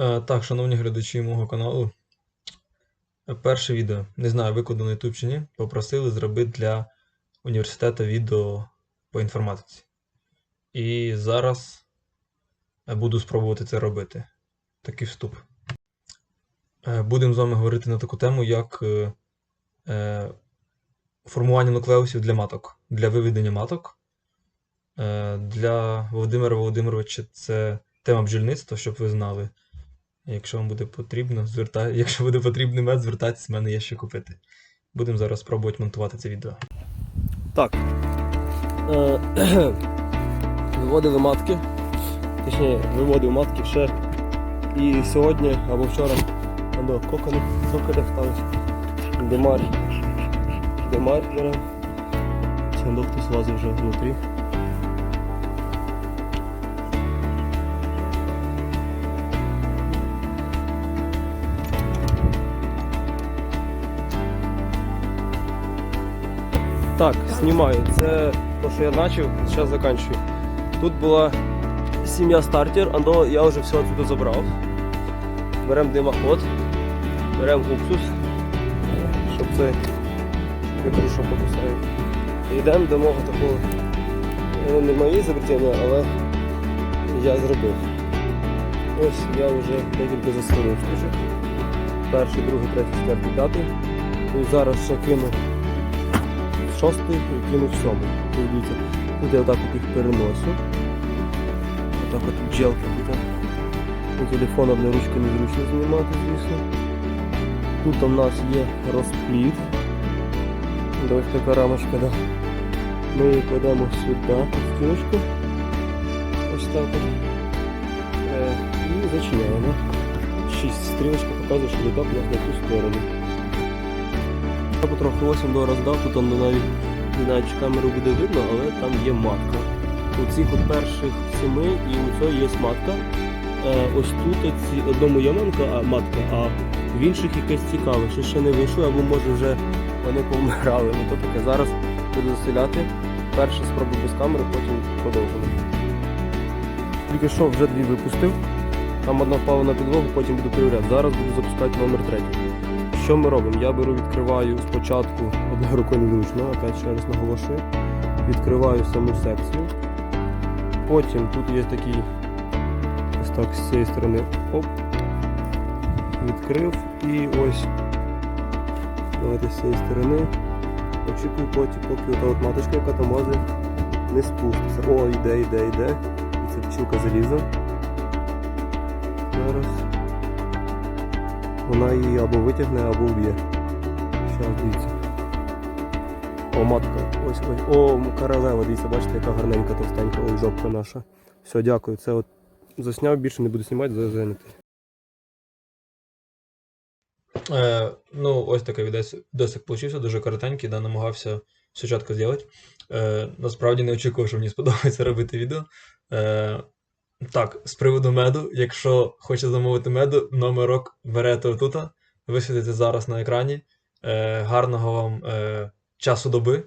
Е, Так, шановні глядачі мого каналу. Перше відео, не знаю, викладу на YouTube чи ні, попросили зробити для університету відео по інформатиці. І зараз е, буду спробувати це робити. Такий вступ. Е, Будемо з вами говорити на таку тему, як формування нуклеусів для маток, для виведення маток. Для Володимира Володимировича це тема бджільництва, щоб ви знали. Якщо вам буде потрібно, звертай... якщо буде потрібний мед, звертайтесь, в мене є що купити. Будемо зараз спробувати монтувати це відео. Так. Е, Виводили матки. Точніше, виводив матки ще. І сьогодні або вчора до кокони, цоколя сталося. Демар. Демар бере. Чи хтось лазив вже внутрі. Так, знімаю. Це те, що я почав, зараз закінчую. Тут була сім'я стартер, але я вже все отсюди забрав. Беремо димоход, беремо уксус, щоб це крушу покусаю. Йдемо до мого такого. Ну, не мої изобретення, але я зробив. Ось я вже декілька заскорив. Перший, другий, третій, четвертий, п'ятий. І зараз ще кину шостий і кинув сьомий. Дивіться, тут я отак от їх переношу. Отак от бджелки тут. У телефон одна ручка незручно знімати, звісно. Тут у нас є розплід. Ось така рамочка, да. Ми її кладемо сюди, в стіночку. Ось так от. Е, і зачиняємо. Шість стрілочка показує, що літак у ту сторону. Я потроху до роздав, тут он навіть не знаю, чи камеру буде видно, але там є матка. У цих от перших семи і у цього є матка. Е, ось тут ці, одному є мамка, а матка, а в інших якесь цікаве, що ще не вийшло, або може вже вони помирали. Ну то таке зараз буду заселяти. Перше спробую без камери, потім продовжимо. Тільки що вже дві випустив. Там одна впала на підлогу, потім буду перевіряти. Зараз буду запускати номер третій. Що ми робимо? Я беру, відкриваю спочатку одною рукою незручно, опять ще раз наголошую. Відкриваю саму секцію. Потім тут є такий ось так з цієї сторони. Оп. Відкрив і ось. Давайте з цієї сторони. Очікую потім, поки ота от маточка, яка там лазить, не спуститься. О, йде, йде, йде. І це пчілка заліза. Зараз вона її або витягне, або вб'є. Зараз дивіться. О, матка. Ось ось. О, королева, дивіться, бачите, яка гарненька товстенька, ой, жопка наша. Все, дякую. Це от засняв, більше не буду знімати, зайнятий. Е, ну, ось такий відос, досик получився, дуже коротенький, да, намагався чітко зробити. Е, насправді не очікував, що мені сподобається робити відео. Е, так, з приводу меду, якщо хочете замовити меду, номерок берете отут, висвітите зараз на екрані. Е, гарного вам е, часу доби.